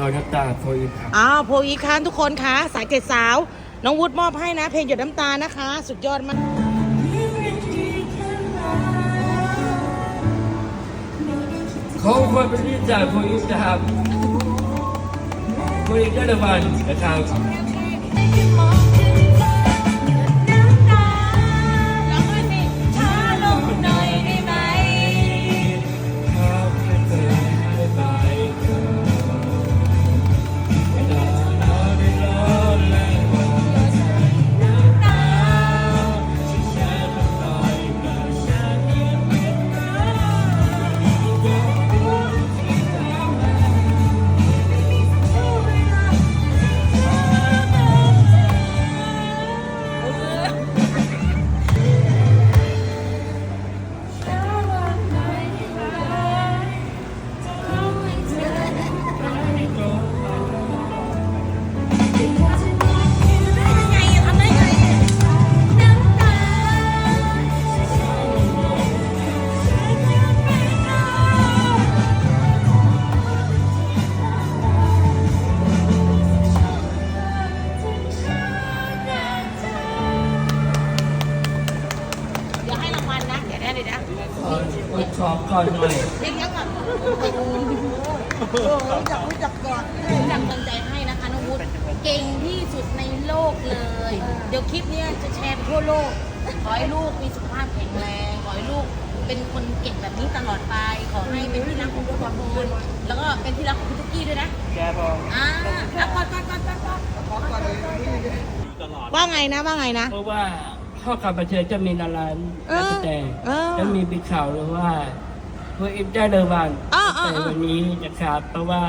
รอยน้ำตาโฟอีครับอ้าวโพอีคันทุกคนคะสายเจ็ดสาว น้องวุฒิมอบให้นะ เพลงหยดน้ำตานะคะ สุดยอดมาก เขาควรเป็นที่จากโฟอีนะครับโฟอีได้รางวัลนะครับครับ อวยขอบก่อนหน่อยเดี๋ยวก่อนโอ้โหรู้จักรู้จักก่อนรู้จักกำลังใจให้นะคะน้องวุฒิเก่งที่สุดในโลกเลย เดี๋ยวคลิปเนี้ยจะแชร์ไปทั่วโลก ขอให้ลูกมีสุขภาพแข็งแรง ขอให้ลูกเป็นคนเก่งแบบนี้ตลอดไป ขอให้เป็นที่รักของทุกคนแล้วก็เป็นที่รักของพี่ตุ๊กกี้ด้วยนะแกพออ่าอะก่อนก่อนก่อนก่อนก่อนว่าไงนะว่าไงนะเพราะว่า ข้อการบันเทิงจะมีนารันเออแต่เออ จะมีบิ๊กข่าวเลยว่าพวกอิมได้รางวัลอ่าอ่าแต่อ่าวันนี้นะครับ เพราะว่า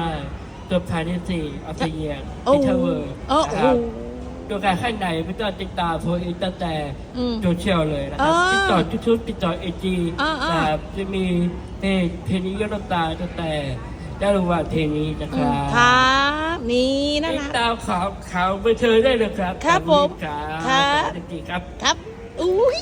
ตัวภายในสี่อัพเยียร์โอ้ที่เทเวอร์โอ้นะโหครับตัวการข้างในไม่ต้องติดตามพวกอิมตั้งแต่อืมโซเชียลเลยนะครับอ่าติดต่อทุกๆติดต่อเอจีอ่าอ่านะครับจะมีเพลงเพลงนี้ยอดน้ำตาตั้งแต่ ได้รางวัลเพลงนี้นะครับครับนี่นะติดคะ ตามข่าวข่าวบันเทิงได้เลยครับครับผมครับครับ สวัสดีครับ ครับอุ้ย